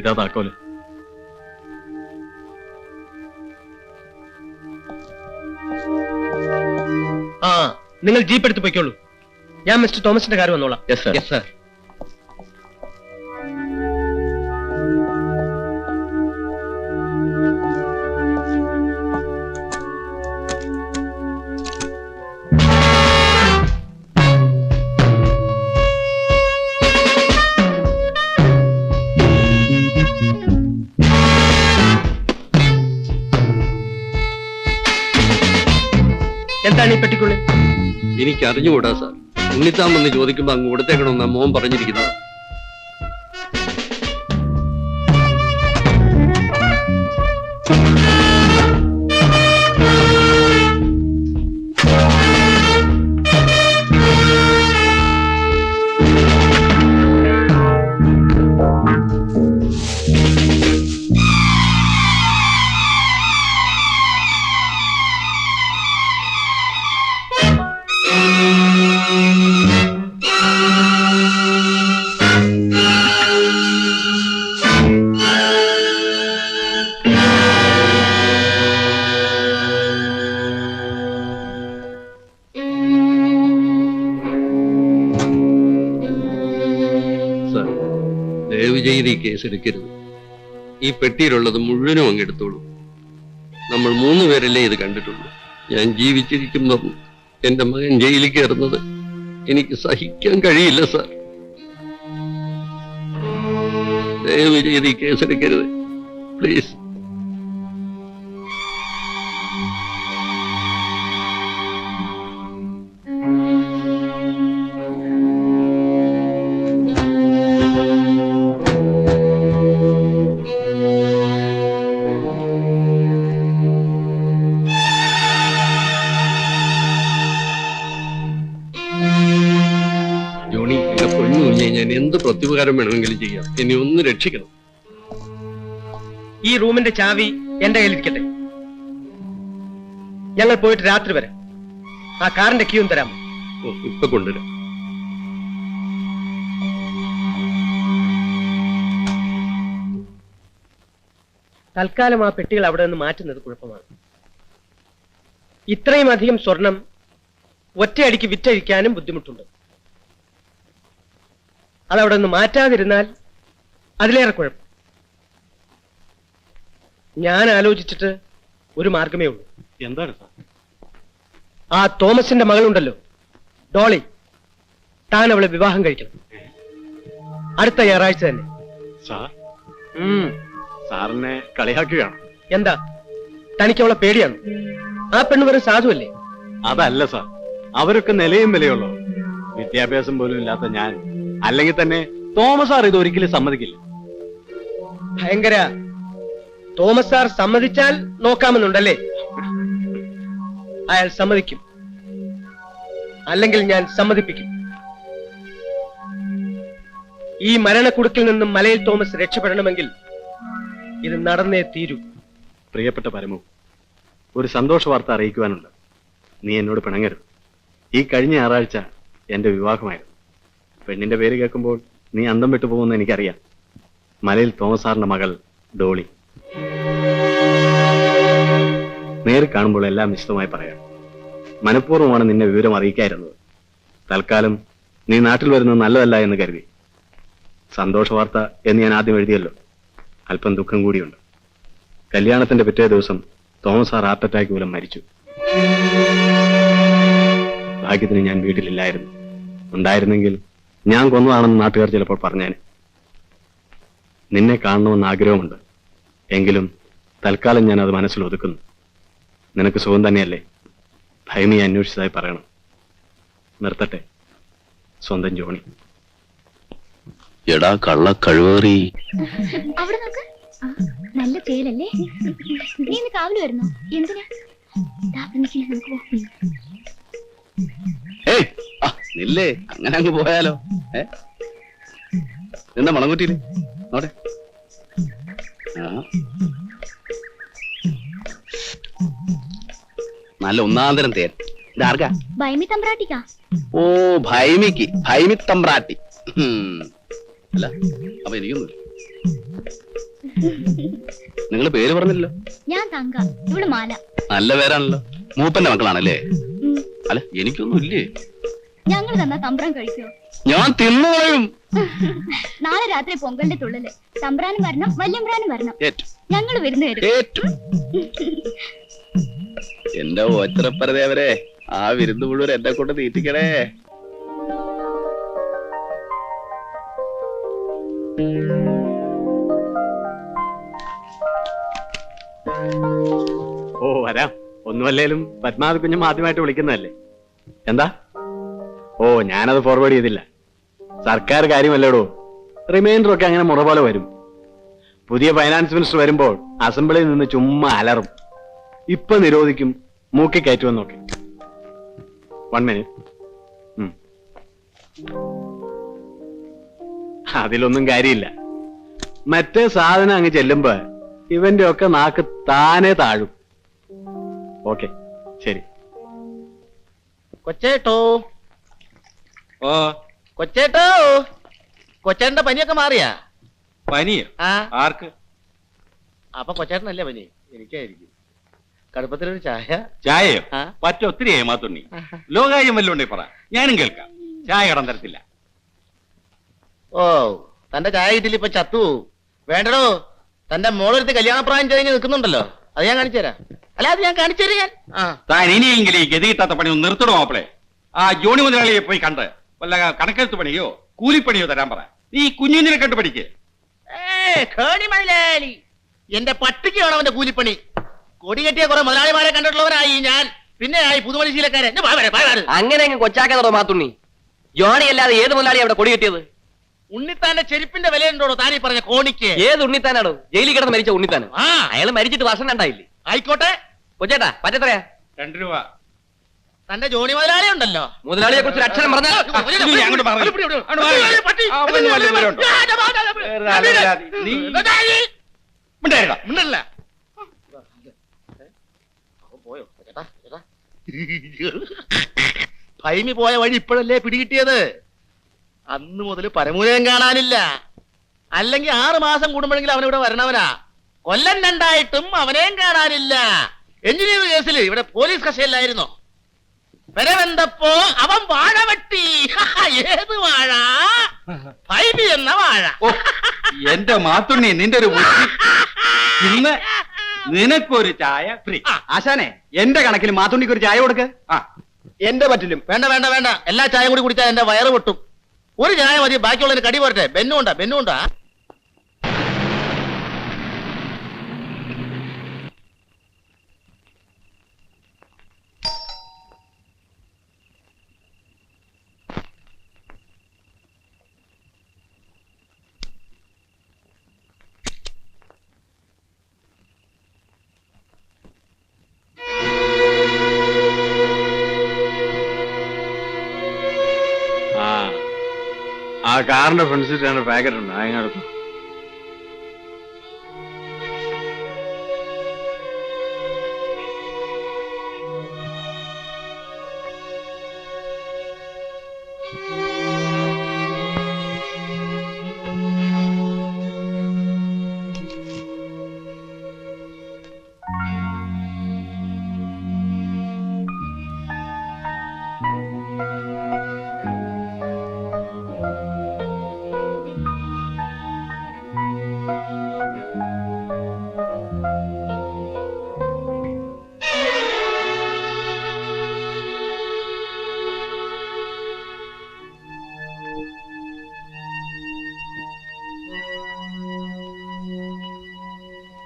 ഇതാ താക്കോൽ ആ നിങ്ങൾ ജീപ്പ് എടുത്ത് പോയിക്കോളൂ. ഞാൻ മിസ്റ്റർ തോമസിന്റെ കാര്യം വന്നോളാം. യെസ് സർ സർ പെട്ടിക്കുള്ളിൽ എനിക്ക് അറിഞ്ഞുകൂടാ സാർ ഉണ്ണിത്താമെന്ന് ചോദിക്കുമ്പോ അങ്ങ് കൊടുത്തേക്കണമെന്നാ മോൻ പറഞ്ഞിരിക്കുന്നത്. കേസ് എടുക്കരുത്. ഈ പെട്ടിയിലുള്ളത് മുഴുവനും അങ്ങ് എടുത്തോളൂ നമ്മൾ മൂന്ന് പേരല്ലേ ഇത് കണ്ടിട്ടുള്ളൂ. ഞാൻ ജീവിച്ചിരിക്കുമ്പം എന്റെ മകൻ ജയിലിൽ കയറുന്നത് എനിക്ക് സഹിക്കാൻ കഴിയില്ല സാർ. ദയവ് ചെയ്ത് ഈ കേസ് എടുക്കരുത് പ്ലീസ്. ഞാൻ എന്ത് പ്രത്യുപകാരം വേണമെങ്കിലും ചെയ്യാം. എന്നെ ഒന്ന് രക്ഷിക്കണം. ഈ റൂമിന്റെ ചാവി എന്റെ കയ്യിലിരിക്കട്ടെ ഞങ്ങൾ പോയിട്ട് രാത്രി വരെ. ആ കാറിന്റെ ക്യൂം തരാമോ? ഓ ഇപ്പൊ കൊണ്ടുവരാം. തൽക്കാലം ആ പെട്ടികൾ അവിടെ നിന്ന് മാറ്റുന്നത് കുഴപ്പമാണ്. ഇത്രയും അധികം സ്വർണം ഒറ്റയടിക്ക് വിറ്റഴിക്കാനും ബുദ്ധിമുട്ടുണ്ട്. അതവിടെ നിന്ന് മാറ്റാതിരുന്നാൽ അതിലേറെ കുഴപ്പം. ഞാൻ ആലോചിച്ചിട്ട് ഒരു മാർഗമേ ഉള്ളൂ. എന്താണ് സാർ? ആ തോമസിന്റെ മകളുണ്ടല്ലോ ഡോളി. താൻ അവളെ വിവാഹം കഴിക്കണം. അടുത്ത ഞായറാഴ്ച തന്നെ. സാർ. സാറിനെ കളിയാക്കുകയാണ്? എന്താ? തനിക്ക് അവളെ പേടിയാണ്? ആ പെണ്ണ് വെറും സാധുവല്ലേ? അതല്ല സാർ. അവരൊക്കെ നിലയും വിലയുള്ളൂ വിദ്യാഭ്യാസം പോലും ഇല്ലാത്ത ഞാൻ അല്ലെങ്കിൽ തന്നെ തോമസ് സാർ ഇത് ഒരിക്കലും സമ്മതിക്കില്ല. ഭയങ്കര തോമസ് സാർ സമ്മതിച്ചാൽ നോക്കാമെന്നുണ്ടല്ലേ? അയാൾ സമ്മതിക്കും. അല്ലെങ്കിൽ ഞാൻ സമ്മതിപ്പിക്കും. ഈ മരണക്കുടുക്കിൽ നിന്നും മലയിൽ തോമസ് രക്ഷപ്പെടണമെങ്കിൽ ഇത് നടന്നേ തീരൂ. പ്രിയപ്പെട്ട പരമു ഒരു സന്തോഷ വാർത്ത അറിയിക്കുവാനുണ്ട്. നീ എന്നോട് പിണങ്ങരുത്. ഈ കഴിഞ്ഞ ഞായറാഴ്ച എന്റെ വിവാഹമായിരുന്നു. പെണ്ണിന്റെ പേര് കേൾക്കുമ്പോൾ നീ അന്തം വിട്ടു പോകുമെന്ന് എനിക്കറിയാം. മലയിൽ തോമസ് സാറിന്റെ മകൾ ഡോളി. നേരിൽ കാണുമ്പോൾ എല്ലാം വിശദമായി പറയാം. മനഃപൂർവമാണ് നിന്നെ വിവരം അറിയിക്കായിരുന്നത്. തൽക്കാലം നീ നാട്ടിൽ വരുന്നത് നല്ലതല്ല എന്ന് കരുതി. സന്തോഷ വാർത്ത എന്ന് ഞാൻ ആദ്യം എഴുതിയല്ലോ. അല്പം ദുഃഖം കൂടിയുണ്ട്. കല്യാണത്തിന്റെ പിറ്റേ ദിവസം തോമസ് സാർ ഹാർട്ട് അറ്റാക്ക് മൂലം മരിച്ചു. ഭാഗ്യത്തിന് ഞാൻ വീട്ടിലില്ലായിരുന്നു. ഉണ്ടായിരുന്നെങ്കിൽ ഞാൻ കൊന്നതാണെന്ന് നാട്ടുകാർ ചിലപ്പോൾ പറഞ്ഞേനെ. നിന്നെ കാണണമെന്ന് ആഗ്രഹമുണ്ട്. എങ്കിലും തൽക്കാലം ഞാൻ അത് മനസ്സിൽ ഒതുക്കുന്നു. നിനക്ക് സുഖം തന്നെയല്ലേ? ഭയമി അന്വേഷിച്ചതായി പറയണം. നിർത്തട്ടെ. സ്വന്തം ജോണി. എടാ കള്ള കഴിവേറി. അവിടെ നോക്ക്. നല്ല തേലല്ലേ? നീ ഇന്ന് കാവൽ വരുന്നു? എന്തിനാ? നമുക്ക് നില്ലേ. അങ്ങനെ അങ്ങ് പോയാലോ. ഏ? എന്താ മണംകുറ്റിയിൽ നോടെ. നല്ല ഒന്നാന്തരം തേൻ. ഇതാർക്കാ ബൈമി തമ്പ്രാട്ടിക്കാ. ഓ ഭൈമിക്ക്. ഭൈമി തമ്പ്രാട്ടി. അല്ല അപ്പൊ എനിക്കൊന്നുമില്ല. നിങ്ങൾ പേര് പറഞ്ഞില്ലല്ലോ? ഞാൻ തങ്ക. മാല. നല്ല പേരാണല്ലോ. മൂപ്പന്റെ മക്കളാണല്ലേ. അല്ല എനിക്കൊന്നും ഇല്ലേ ഞങ്ങൾ തന്നാ തമ്പ്രാൻ കഴിക്കോ ഞാൻ തിന്നുകളയും നാളെ രാത്രി പൊങ്കലിന്റെ തുള്ളൽ. തമ്പ്രാനും വരണം വല്യമ്പ്രാനും വരണം. ഞങ്ങൾ വരുന്ന വരും. എന്റെ ഓച്ചറപ്പറേവരെ ആ വിരുന്ന് മുഴുവൻ എന്നെ കൊണ്ട് തീറ്റിക്കണേ. ഓ വരാം. ഒന്നുമല്ലേലും പത്മാവതി കുഞ്ഞും ആദ്യമായിട്ട് വിളിക്കുന്നതല്ലേ? എന്താ? ഓ ഞാനത് ഫോർവേഡ് ചെയ്തില്ല. സർക്കാർ കാര്യമല്ലേടോ? റിമൈൻഡർ ഒക്കെ അങ്ങനെ മുറ പോലെ വരും. പുതിയ ഫൈനാൻസ് മിനിസ്റ്റർ വരുമ്പോൾ അസംബ്ലിയിൽ നിന്ന് ചുമ്മാ അലറും. ഇപ്പൊ നിരോധിക്കും മൂക്കി കയറ്റുമെന്നൊക്കെ വൺ മിനിറ്റ് അതിലൊന്നും കാര്യമില്ല. മറ്റേ സാധനം അങ്ങ് ചെല്ലുമ്പോ ഇവന്റെ ഒക്കെ നാക്ക് താനെ താഴും. ഓക്കെ ശരി. കൊച്ചേട്ടോ. ഓ. കൊച്ചേട്ടോ. കൊച്ചേട്ടന്റെ പനിയൊക്കെ മാറിയാ? പനിയോ? ആ. ആർക്ക്? അപ്പൊ കൊച്ചേട്ടനല്ലേ പനി? എനിക്കായിരിക്കും. കടുപ്പത്തിലൊരു ചായ. ചായയോ? ആ? പറ്റ? ഒത്തിരി ഏമാത്തുണ്ണി ലോകാര്യം വല്ലതും പറ. ഞാനും കേൾക്കാം. ചായ കടം തരത്തില്ല. ഓ തന്റെ ചായ കിട്ടില്ല ഇപ്പൊ ചത്തു. പോവും. വേണ്ടടോ. തന്റെ മോളെടുത്ത് കല്യാണപ്രായം കഴിഞ്ഞ് നിൽക്കുന്നുണ്ടല്ലോ. അത് ഞാൻ കാണിച്ചു തരാം. അല്ല അത് ഞാൻ കാണിച്ചു തരാം ഞാൻ. ആ. താൻ ഇനിയെങ്കിലും ഈ ഗതി കിട്ടാത്ത പണി ഒന്ന് നിർത്തണോ മാപ്പിളെ? ആ ജോണി മുതലാളിയെ പോയി കണ്ട്. വല്ല കണക്കെടുത്ത് പണിയോ? കൂലിപ്പണിയോ തരാൻ പറ. നീ കുഞ്ഞുഞ്ഞിനെ കണ്ടു പഠിക്ക്. എന്റെ പട്ടിക്ക് വേണം അവന്റെ കൂലിപ്പണി. കൊടി കെട്ടിയ കുറെ മുതലാളിമാരെ കണ്ടിട്ടുള്ളവരായി ഞാൻ. പിന്നെ ആയി പാവരെ. അങ്ങനെ അങ്ങ് കൊച്ചാക്കാതോ മാത്തുണ്ണി. ജോണി അല്ലാതെ ഏത് മുതലാളി അവിടെ കൊടി കെട്ടിയത്? ഉണ്ണിത്താന്റെ ചെരുപ്പിന്റെ വിലയുണ്ടോ താനീ പറഞ്ഞ കോണിക്ക്? ഏത് ഉണ്ണിത്താനാണോ? ജയിലിൽ കിടന്ന് മരിച്ച ഉണ്ണിത്താൻ. ആ. അയാൾ മരിച്ചിട്ട് വർഷം രണ്ടായില്ലേ? ആയിക്കോട്ടെ. കൊച്ചേട്ടാ പറ്റത്രയാ? രണ്ടു രൂപ. തന്റെ ജോണി മുതലാളി ഉണ്ടല്ലോ മുതലാളിയെ കുറിച്ച് അക്ഷരം പറഞ്ഞാൽ ചേട്ടാ ഭൈമി പോയ വഴി ഇപ്പോഴല്ലേ പിടികിട്ടിയത് അന്ന് മുതൽ പരമൂലയം കാണാനില്ല അല്ലെങ്കിൽ ആറ് മാസം കൂടുമ്പോഴെങ്കിലും അവൻ ഇവിടെ വരണവനാ കൊല്ലം രണ്ടായിട്ടും അവനെയും കാണാനില്ല എഞ്ചിനീയർ കേസിൽ ഇവിടെ പോലീസ് കസ്റ്റഡിയിലായിരുന്നോ വരവെന്തപ്പോ അവൻ വാഴ വെട്ടി. ഏത് വാഴ? ഫൈബി എന്ന വാഴ. എന്റെ മാത്തുണ്ണി നിന്റെ ഒരു ബുദ്ധി. ഇന്ന് നിനക്കൊരു ചായ ഫ്രീ. ആശാനെ എന്റെ കണക്കിൽ മാത്തുണ്ണിക്ക് ഒരു ചായ കൊടുക്ക്. ആ. എന്റെ പറ്റിലും. വേണ്ട വേണ്ട വേണ്ട. എല്ലാ ചായ കൂടി കുടിച്ചാൽ എന്റെ വയറ് പൊട്ടും. ഒരു ചായ മതി ബാക്കിയുള്ളതിന് കടി പോരട്ടെ. ബെന്നുണ്ടാ ബെന്നുണ്ടാ. കാറിന്റെ ഫ്രണ്ട് സീറ്റ് രണ്ട് പാക്കറ്റ് ഉണ്ട്. അതിനടുത്ത്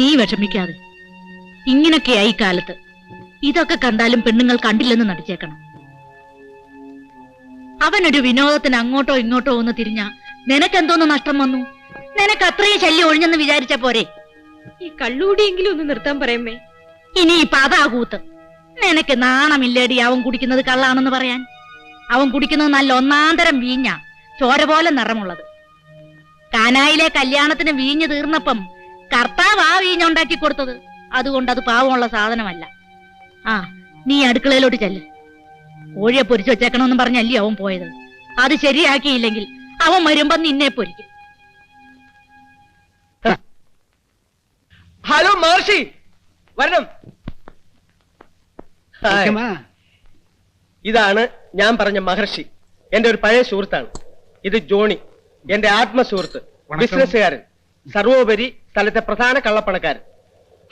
നീ വിഷമിക്കാതെ. ഇങ്ങനൊക്കെയായി കാലത്ത്. ഇതൊക്കെ കണ്ടാലും പെണ്ണുങ്ങൾ കണ്ടില്ലെന്ന് നടിച്ചേക്കണം. അവനൊരു വിനോദത്തിന് അങ്ങോട്ടോ ഇങ്ങോട്ടോ ഒന്ന് തിരിഞ്ഞ നിനക്കെന്തോന്ന് നഷ്ടം വന്നു? നിനക്ക് അത്രയും ശല്യം ഒഴിഞ്ഞെന്ന് വിചാരിച്ച പോരെ. ഈ കള്ളൂടിയെങ്കിലും ഒന്ന് നിർത്താൻ പറയമ്മേ. ഇനി ഇപ്പൊ അതാ കൂത്ത്. നിനക്ക് നാണമില്ലേടി അവൻ കുടിക്കുന്നത് കള്ളാണെന്ന് പറയാൻ? അവൻ കുടിക്കുന്നത് നല്ല ഒന്നാന്തരം വീഞ്ഞ ചോര പോലെ നിറമുള്ളത്. കാനായിലെ കല്യാണത്തിന് വീഞ്ഞു തീർന്നപ്പം കർത്താവ് ആ വീഞ്ഞുണ്ടാക്കി കൊടുത്തത്. അതുകൊണ്ട് അത് പാവമുള്ള സാധനമല്ല. ആ നീ അടുക്കളയിലോട്ട് ചെല്ല്. കോഴിയെ പൊരിച്ചു വെച്ചേക്കണമെന്ന് പറഞ്ഞല്ലേ അവൻ പോയത്? അത് ശരിയാക്കിയില്ലെങ്കിൽ അവൻ വരുമ്പോ നിന്നെ പൊരിക്കും. ഹലോ മഹർഷി. വരണം. ഇതാണ് ഞാൻ പറഞ്ഞ മഹർഷി. എന്റെ ഒരു പഴയ സുഹൃത്താണ്. ഇത് ജോണി. എന്റെ ആത്മസുഹൃത്ത്. ബിസിനസ്സുകാരൻ. സർവോപരി സ്ഥലത്തെ പ്രധാന കള്ളപ്പണക്കാരൻ.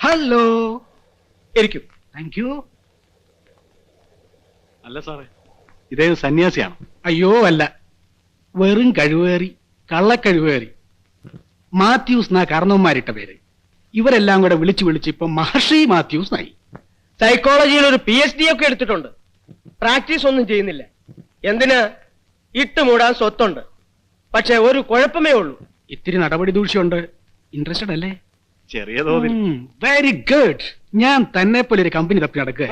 ഹലോ. ഇരിക്കും. താങ്ക് യു അല്ല സാറേ ഇദ്ദേഹം സന്യാസിയാണ്. അയ്യോ അല്ല. വെറും കഴിവേറി കള്ളക്കഴിവേറി. മാത്യൂസ് എന്നാ കാരണവന്മാരിട്ട പേര്. ഇവരെല്ലാം കൂടെ വിളിച്ചു വിളിച്ച് ഇപ്പൊ മഹർഷി മാത്യൂസ് ആയി സൈക്കോളജിയിൽ ഒരു പി എച്ച് ഡി ഒക്കെ എടുത്തിട്ടുണ്ട്. പ്രാക്ടീസ് ഒന്നും ചെയ്യുന്നില്ല. എന്തിന്? ഇട്ടുമൂടാൻ സ്വത്തുണ്ട്. പക്ഷെ ഒരു കുഴപ്പമേ ഉള്ളൂ. ഇത്തിരി നടപടി ദൂഷ്യമുണ്ട് ഇൻട്രസ്റ്റഡ് അല്ലേ? ചെറിയ തോതിൽ. വെരി ഗുഡ് ഞാൻ തന്നെ പോലെ ഒരു കമ്പനി തപ്പി നടക്കുക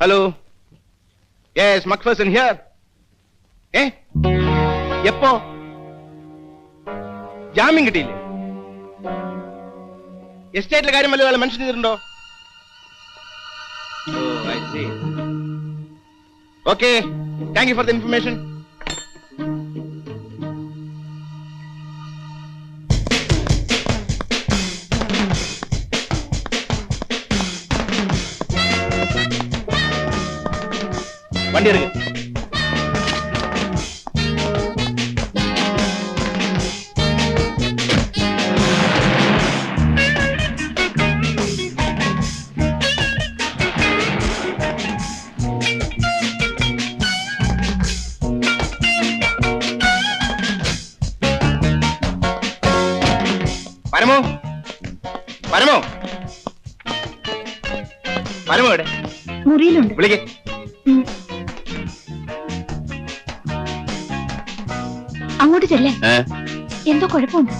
ഹലോ യെസ് മക്ഫസൻ ഹിയർ ഏ? എപ്പോ? ജാമ്യം കിട്ടിയില്ലേ? എസ്റ്റേറ്റിലെ കാര്യം വല്ലതും മനുഷ്യൻ ചെയ്തിട്ടുണ്ടോ? Okay thank you for the information വണ്ടി പരമോ പരമോ എവിടെ? മുറിയിലുണ്ട്. വിളിക്കേ. അങ്ങോട്ട് ചെല്ലേ? എന്തോ കുഴപ്പമുണ്ട്.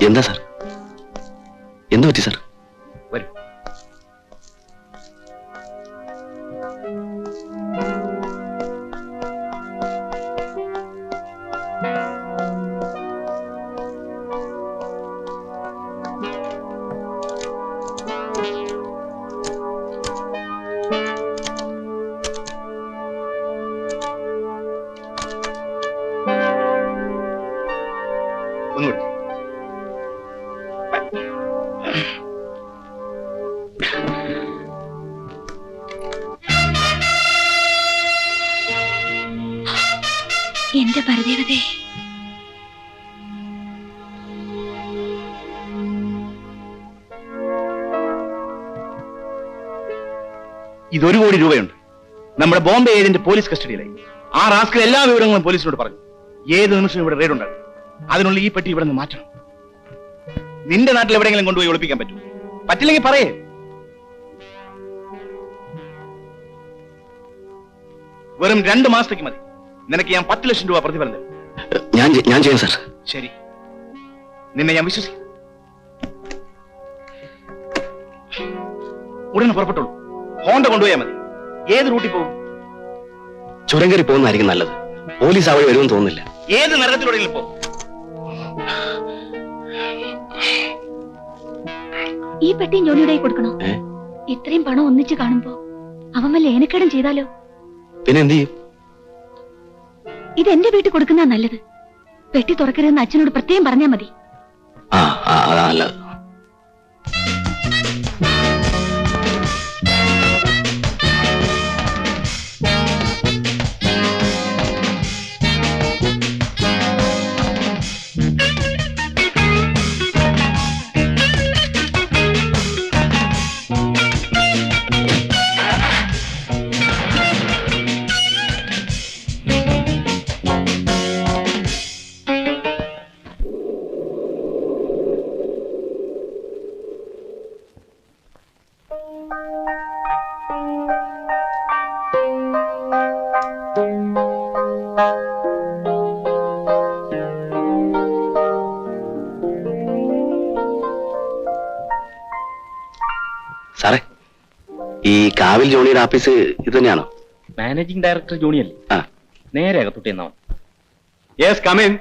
എന്താ സാർ? എന്ത് പറ്റി സാർ? എന്റെ പരദേവതേ ഇതൊരു കോടി രൂപയുണ്ട്. നമ്മുടെ ബോംബെ ഏജന്റ് പോലീസ് കസ്റ്റഡിയിലായി. ആ റാസ്കൽ എല്ലാ വിവരങ്ങളും പോലീസിനോട് പറഞ്ഞു. ഏത് നിമിഷം ഇവിടെ റെയ്ഡ് ഉണ്ടാകും. അതിനുള്ള ഈ പെട്ടി ഇവിടെ നിന്ന് മാറ്റണം. നിന്റെ നാട്ടിൽ എവിടെയെങ്കിലും കൊണ്ടുപോയി ഒളിപ്പിക്കാൻ പറ്റും പറ്റില്ലെങ്കിൽ പറയേ. വെറും രണ്ട് മാസത്തേക്ക് മതി. നിനക്ക് ഞാൻ പത്ത് ലക്ഷം രൂപ പ്രതിഫലം തരും ഞാൻ ഞാൻ ചെയ്യാം സാർ. ശരി. നിന്നെ ഞാൻ വിശ്വസിക്കും. ഉടനെ പുറപ്പെട്ടോളൂ. ഹോണ്ട കൊണ്ടുപോയാൽ മതി. ഏത് റൂട്ടിൽ പോകും? ചുരം കയറി പോകുന്നതായിരിക്കും നല്ലത്. പോലീസ് അവിടെ വരുമെന്ന് തോന്നുന്നില്ല. ഏത് നരകത്തിലൂടെയും പോകും? ഈ പെട്ടി ജോലിയുടെ കൊടുക്കണോ? ഇത്രയും പണം ഒന്നിച്ച് കാണുമ്പോ അവൻ വല്ല ഏനക്കേടും ചെയ്താലോ? പിന്നെ എന്ത് ചെയ്യും? ഇത് എന്റെ വീട്ടിൽ കൊടുക്കുന്ന നല്ലത്. പെട്ടി തുറക്കരുതെന്ന് അച്ഛനോട് പ്രത്യേകം പറഞ്ഞാ മതി. ആ ആ, ഈ കാവിൽ ജോണിയുടെ ഓഫീസ് ഇത് തന്നെയാണോ? മാനേജിംഗ് ഡയറക്ടർ ജോണിയല്ലേ ആ. നേരെ അകത്തുട്ടി എന്നാ യെസ് കമിൻ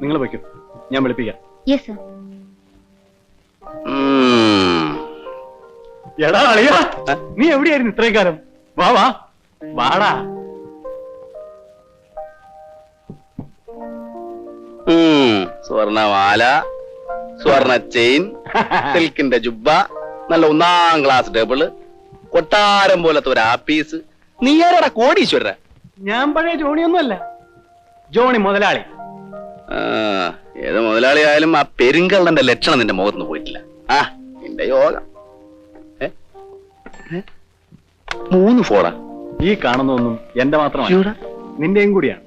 നിങ്ങൾ വയ്ക്കും ഞാൻ വിളിപ്പിക്കാം. യെസ് സർ എടാ അളിയാ. നീ എവിടെയായിരുന്നു ഇത്രയും കാലം? വാ വാ. വാടാ. സ്വർണമാല സ്വർണ ചെയിൻ സിൽക്കിന്റെ ജുബ്ബ നല്ല ഒന്നാം ക്ലാസ് ടേബിൾ കൊട്ടാരം പോലത്തെ ഒരു ആപ്പീസ്. നീ ആരാടാ കോടീശ്വര ഞാൻ പഴയ ജോണിയൊന്നുമല്ല ജോണി മുതലാളി. ഏത് മുതലാളി ആയാലും ആ പെരുങ്കള്ളന്റെ ലക്ഷണം നിന്റെ മുഖത്ത് നിന്ന് പോയിട്ടില്ല. ആ നിന്റെ യോഗ? മൂന്ന് ഫോണാ ഈ കാണുന്നൊന്നും എന്റെ മാത്രമല്ല. നിന്റെയും കൂടിയാണ്.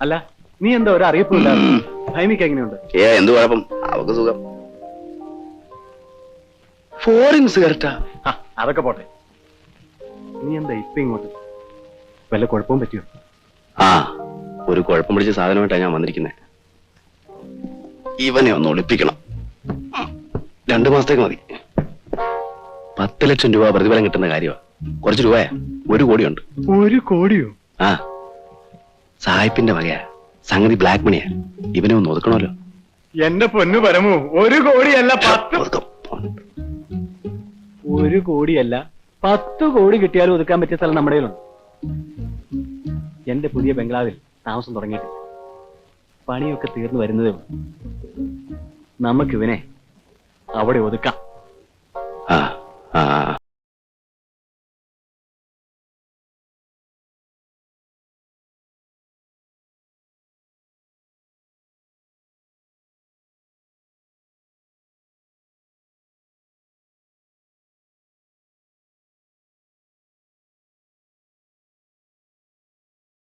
അല്ല നീ എന്താ ഒരു അറിയിപ്പില്ല ഭൈമിക്ക് എങ്ങനെയുണ്ട്? ഏ എന്ത് കുഴപ്പം? അവക്ക് സുഖം. ഫോറിൻ സിഗരറ്റാ ആ, അതൊക്കെ പോട്ടെ. നീ എന്താ ഇപ്പൊ ഇങ്ങോട്ട്? വല്ല കുഴപ്പവും പറ്റിയോ? ആ ഒരു കുഴപ്പം പിടിച്ച സാധനമായിട്ടാണ് ഞാൻ വന്നിരിക്കുന്നത് ഇവനെ ഒന്ന് ഒളിപ്പിക്കണം. രണ്ടു മാസത്തേക്ക് മതി. പത്ത് ലക്ഷം രൂപ പ്രതിഫലം കിട്ടുന്ന കാര്യമാണ് കുറച്ച് രൂപയാ. ഒരു കോടിയുണ്ട്. ഒരു കോടിയോ? ആ. സായിപ്പിന്റെ വകയാ. സംഗതി ബ്ലാക്ക് മണിയാ. ഇവനെ ഒന്ന് ഒതുക്കണമല്ലോ. എന്റെ പൊന്നു പരമു ഒരു കോടിയല്ല പത്ത് ഒരു കോടിയല്ല പത്ത് കോടി കിട്ടിയാലും ഒതുക്കാൻ പറ്റിയ സ്ഥലം നമ്മുടെ കയ്യിലുണ്ട്. എന്റെ പുതിയ ബംഗ്ലാവിൽ താമസം തുടങ്ങിയിട്ട് പണിയൊക്കെ തീർന്നു വരുന്നതേ ഉള്ളൂ. നമുക്കിവനെ അവിടെ ഒതുക്കാം.